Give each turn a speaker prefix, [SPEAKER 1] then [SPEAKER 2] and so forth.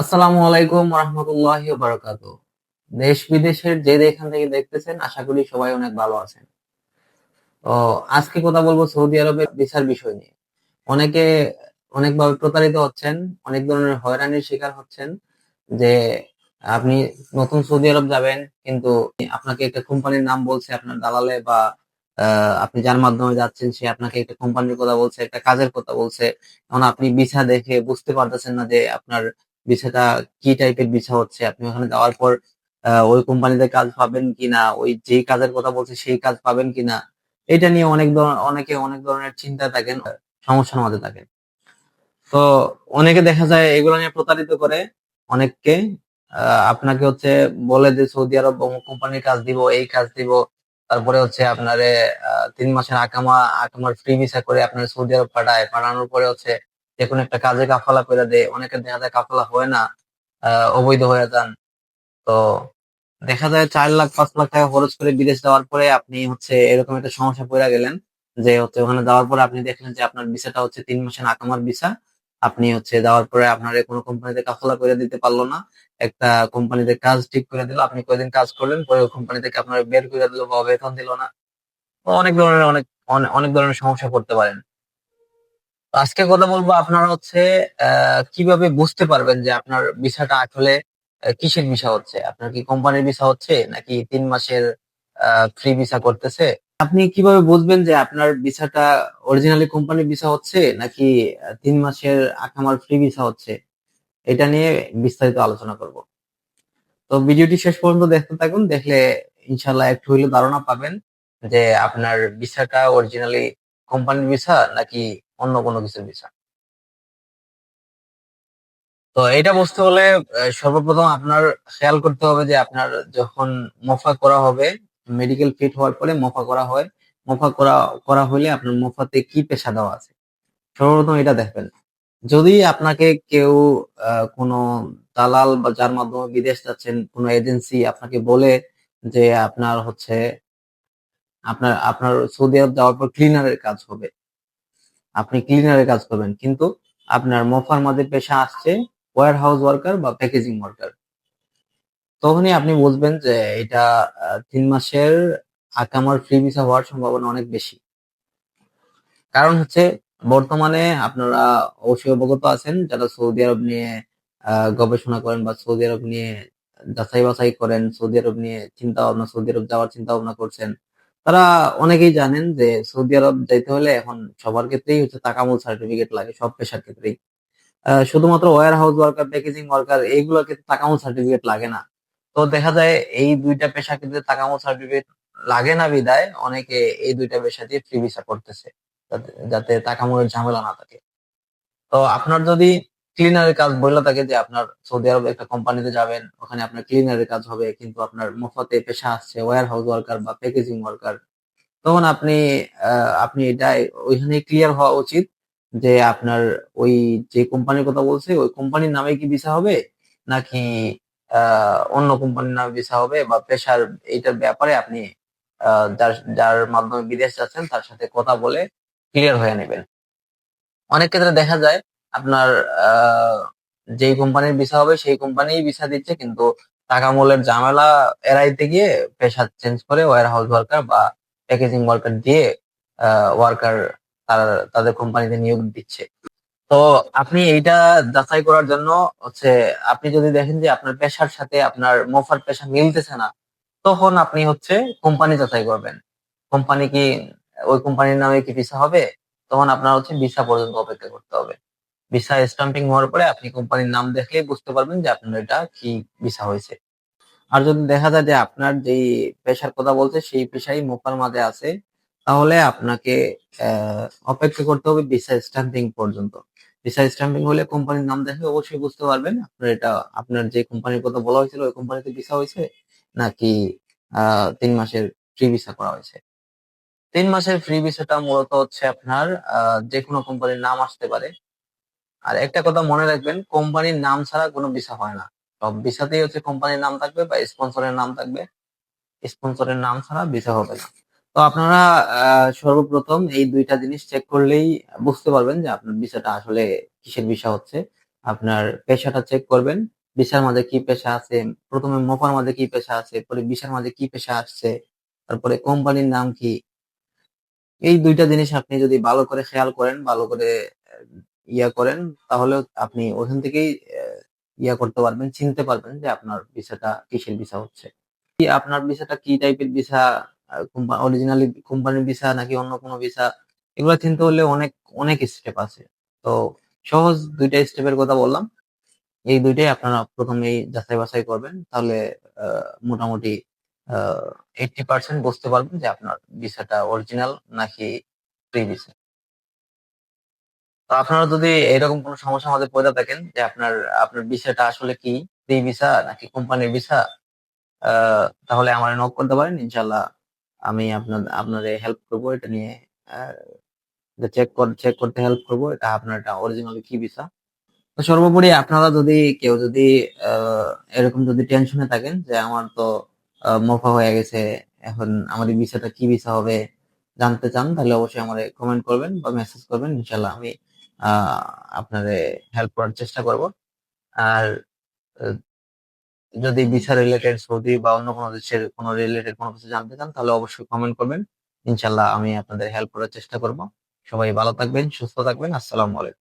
[SPEAKER 1] আসসালামু আলাইকুম রহমতুল্লাহ বারকাত দেশ বিদেশের যে যেখান থেকে দেখতেছেন, আশা করি সবাই অনেক ভালো আছেন। তো আজকে কথা বলব সৌদি আরবের ভিসার বিষয় নিয়ে। অনেকে অনেকভাবে প্রতারিত হচ্ছেন, অনেক ধরনের হয়রানির শিকার হচ্ছেন যে আপনি নতুন সৌদি আরব যাবেন, কিন্তু আপনাকে একটা কোম্পানির নাম বলছে আপনার দালালে বা আপনি যার মাধ্যমে যাচ্ছেন, সে আপনাকে একটা কোম্পানির কথা বলছে, একটা কাজের কথা বলছে। এখন আপনি ভিসা দেখে বুঝতে পারতেছেন না যে আপনার ভিসাটা কি টাইপের বিছা হচ্ছে? আপনি ওখানে যাওয়ার পর ওই কোম্পানিতে কাজ পাবেন কিনা? ওই যেই কাজের কথা বলছে, সেই কাজ পাবেন কিনা? এটা নিয়ে অনেক ধরনের অনেকে অনেক ধরনের চিন্তা থাকেন, সমস্যার মধ্যে থাকেন। তো অনেকে দেখা যায় এগুলো নিয়ে প্রতারিত করে, অনেককে আপনাকে হচ্ছে বলে যে, সৌদি আরব কোম্পানির কাজ দিব, এই কাজ দিব। তারপরে হচ্ছে আপনারে তিন মাসের আকামা, আকামার ফ্রি ভিসা করে আপনার সৌদি আরব পাঠায়। পাঠানোর পরে হচ্ছে যে কোনো একটা কাজে কাফালা করে দেয়, অনেকে দেখা যায় কাফালা হয় না অবৈধ হয়ে যান। তো দেখা যায় চার লাখ, পাঁচ লাখ টাকা খরচ করে বিদেশ যাওয়ার পরে আপনি হচ্ছে এরকম একটা সমস্যা পড়ে গেলেন যে হচ্ছে ওখানে যাওয়ার পরে আপনি দেখলেন যে আপনার ভিসাটা হচ্ছে তিন মাসের আকামার ভিসা। আপনি হচ্ছে যাওয়ার পরে আপনার কোনো কোম্পানিতে কাফলা করে দিতে পারল না। একটা কোম্পানিতে কাজ ঠিক করে দিল, আপনি কয়দিন কাজ করলেন, পরে ওই কোম্পানি থেকে আপনার বের করে দিল বা বেতন দিল না। অনেক ধরনের অনেক অনেক ধরনের সমস্যা পড়তে পারেন। আজকে কথা বলব আপনারা হচ্ছে কীভাবে বুঝতে পারবেন যে আপনার ভিসাটা আসলে কিসের ভিসা হচ্ছে? আপনার কি কোম্পানির ভিসা হচ্ছে নাকি তিন মাসের ফ্রি ভিসা করতেছে? আপনি কীভাবে বুঝবেন যে আপনার ভিসাটা অরিজিনালি কোম্পানির ভিসা হচ্ছে নাকি তিন মাসের আকামার ফ্রি ভিসা হচ্ছে? এটা নিয়ে বিস্তারিত আলোচনা করব। তো ভিডিওটি শেষ পর্যন্ত দেখতে থাকুন, দেখলে ইনশাল্লাহ একটু হইলে ধারণা পাবেন যে আপনার ভিসাটা অরিজিনালি কোম্পানির ভিসা নাকি অন্য কোনো কিছুর ভিসা তো এটা বুঝতে হলে সর্বপ্রথম আপনার খেয়াল করতে হবে যে আপনার যখন মোফা করা হবে মেডিকেল ফিট হওয়ার পরে মোফা করা হয়। মোফা করা করা হলে আপনার মোফাতে কি পেশা দেওয়া আছে? সর্বপ্রথম এটা দেখবেন। যদি আপনাকে কেউ কোনো দালাল বা যার মাধ্যমে বিদেশ যাচ্ছেন, কোনো এজেন্সি আপনাকে বলে যে আপনার হচ্ছে, আপনার আপনার সৌদি আরব যাওয়ার পর ক্লিনারের কাজ হবে আপনি ক্লিনারের কাজ করবেন, কিন্তু আপনার মোফার মধ্যে পেশা আসছে ওয়ার হাউস ওয়ার্কার বা প্যাকেজিং ওয়ার্কার তখনই আপনি বুঝবেন যে এটা তিন মাসের আকামার ফ্রি ভিসা হওয়ার সম্ভাবনা অনেক বেশি। কারণ হচ্ছে বর্তমানে আপনারা অবশ্যই অবগত আছেন, যারা সৌদি আরব নিয়ে গবেষণা করেন বা সৌদি আরব নিয়ে যাচাই বাছাই করেন, সৌদি আরব নিয়ে চিন্তা ভাবনা সৌদি আরব যাওয়ার চিন্তা ভাবনা করছেন তারা অনেকেই জানেন যে সৌদি আরব যাইতে হলে এখন সবার ক্ষেত্রেই হচ্ছে তাকামুল সার্টিফিকেট লাগে, সব পেশার ক্ষেত্রেই। শুধুমাত্র warehouse worker packaging worker এইগুলোর ক্ষেত্রে তাকামুল সার্টিফিকেট লাগে না। তো দেখা যায় এই দুইটা পেশা ক্ষেত্রে তাকামুল সার্টিফিকেট লাগে না বিদায়, অনেকে এই দুইটা পেশা দিয়ে ফ্রি ভিসা করতেছে, যাতে তাকামুলের ঝামেলা না থাকে। তো আপনার যদি ক্লিনারের কাজ বলে থাকে যে আপনার সৌদি আরবে একটা কোম্পানিতে যাবেন, ওখানে আপনার ক্লিনারের কাজ হবে, কিন্তু আপনার মফতে পেশা আসছে ওয়ার হাউস ওয়ার্কার বা প্যাকেজিং ওয়ার্কার তখন আপনি আপনি এটা ওইখানে ক্লিয়ার হওয়া উচিত যে আপনার ওই যে কোম্পানির কথা বলছে, ওই কোম্পানির নামে কি ভিসা হবে, নাকি অন্য কোম্পানির নামে ভিসা হবে বা পেশার এইটার ব্যাপারে আপনি যার যার মাধ্যমে বিদেশ যাচ্ছেন, তার সাথে কথা বলে ক্লিয়ার হয়ে নেবেন। অনেক ক্ষেত্রে দেখা যায় আপনার যেই কোম্পানির ভিসা হবে, সেই কোম্পানি ভিসা দিচ্ছে, কিন্তু টাকা মূলের ঝামেলা এড়াইতে গিয়ে পেশা চেঞ্জ করে ওয়ার হাউস ওয়ার্কার বা প্যাকেজিং ওয়ার্কার দিয়ে ওয়ার্কার তারা, তাদের কোম্পানিতে নিয়োগ দিচ্ছে। তো আপনি এইটা যাচাই করার জন্য হচ্ছে, আপনি যদি দেখেন যে আপনার পেশার সাথে আপনার মোফার পেশা মিলতেছে না, তখন আপনি হচ্ছে কোম্পানি যাচাই করবেন। কোম্পানি কি, ওই কোম্পানির নামে কি ভিসা হবে? তখন আপনার হচ্ছে ভিসা পর্যন্ত অপেক্ষা করতে হবে। ভিসা স্টাম্পিং হওয়ার পরে আপনি কোম্পানির নাম দেখলেই বুঝতে পারবেন যে আপনার এটা কি ভিসা হয়েছে। আর যদি দেখা যায় যে আপনার যেই পেশার কথা বলছে, সেই পেশাই মোকার মাঝে আছে, তাহলে আপনাকে অপেক্ষা করতে হবে ভিসা স্ট্যাম্পিং পর্যন্ত। ভিসা স্ট্যাম্পিং হলে কোম্পানির নাম দেখে অবশ্যই বুঝতে পারবেন আপনার এটা, আপনার যে কোম্পানির কথা বলা হয়েছিল, ওই কোম্পানিতে ভিসা হয়েছে নাকি তিন মাসের ফ্রি ভিসা করা হয়েছে। তিন মাসের ফ্রি ভিসাটা মূলত হচ্ছে আপনার যে কোনো কোম্পানির নাম আসতে পারে। আর একটা কথা মনে রাখবেন, কোম্পানির নাম ছাড়া কোনো ভিসা হয় না। সব ভিসাতেই হচ্ছে কোম্পানির নাম থাকবে বা স্পন্সরের নাম থাকবে। স্পন্সরের নাম ছাড়া ভিসা হবে না। তো আপনারা সর্বপ্রথম এই দুইটা জিনিস চেক করলেই বুঝতে পারবেন যে আপনার ভিসাটা আসলে কিসের ভিসা হচ্ছে। আপনার পেশাটা চেক করবেন, ভিসার মাঝে কি পেশা আছে, প্রথমে মোফার মাঝে কি পেশা আছে, পরে ভিসার মাঝে কি পেশা আসছে, তারপরে কোম্পানির নাম কি। এই দুইটা জিনিস আপনি যদি ভালো করে খেয়াল করেন, ভালো করে ইয়া করেন, তাহলে আপনি ওখান থেকেই ইয়া করতে পারবেন, চিনতে পারবেন যে আপনার ভিসাটা কিসের ভিসা হচ্ছে। কি আপনার ভিসাটা কি টাইপের ভিসা অরিজিনালি কোম্পানির ভিসা নাকি অন্য কোনো ভিসা? এগুলো চিনতে হলে অনেক অনেক স্টেপ আছে। তো সহজ দুইটা স্টেপের কথা বললাম। এই দুইটাই আপনারা প্রথমেই যাচাই বাছাই করবেন, তাহলে মোটামুটি এইটটি পার্সেন্ট বুঝতে পারবেন যে আপনার ভিসাটা অরিজিনাল নাকি ফ্রি ভিসা আপনারা যদি এরকম কোনো সমস্যা আমাদের পড়ে থাকেন যে আপনার আপনার বিষয়টা আসলে কি? ফ্রি ভিসা নাকি কোম্পানির ভিসা? তাহলে আমার নক করতে পারেন ইনশাল্লাহ আমি আপনার আপনাদের হেল্প করব এটা নিয়ে। চেক চেক করতে হেল্প করব, এটা আপনার এটা অরিজিনাল কি ভিসা? তো সর্বোপরি আপনারা যদি, কেউ যদি এরকম যদি টেনশনে থাকেন যে আমার তো মোফা হয়ে গেছে, এখন এই ভিসাটা কি ভিসা হবে জানতে চান, তাহলে অবশ্যই আমারে কমেন্ট করবেন বা মেসেজ করবেন ইনশাল্লাহ আমি আপনাদের হেল্প করার চেষ্টা করব। আর যদি ভিসা রিলেটেড সৌদি বা অন্য কোনো দেশের কোনো রিলেটেড কোনো কিছু জানতে চান, তাহলে অবশ্যই কমেন্ট করবেন। ইনশাল্লাহ আমি আপনাদের হেল্প করার চেষ্টা করব। সবাই ভালো থাকবেন, সুস্থ থাকবেন। আসসালামু আলাইকুম।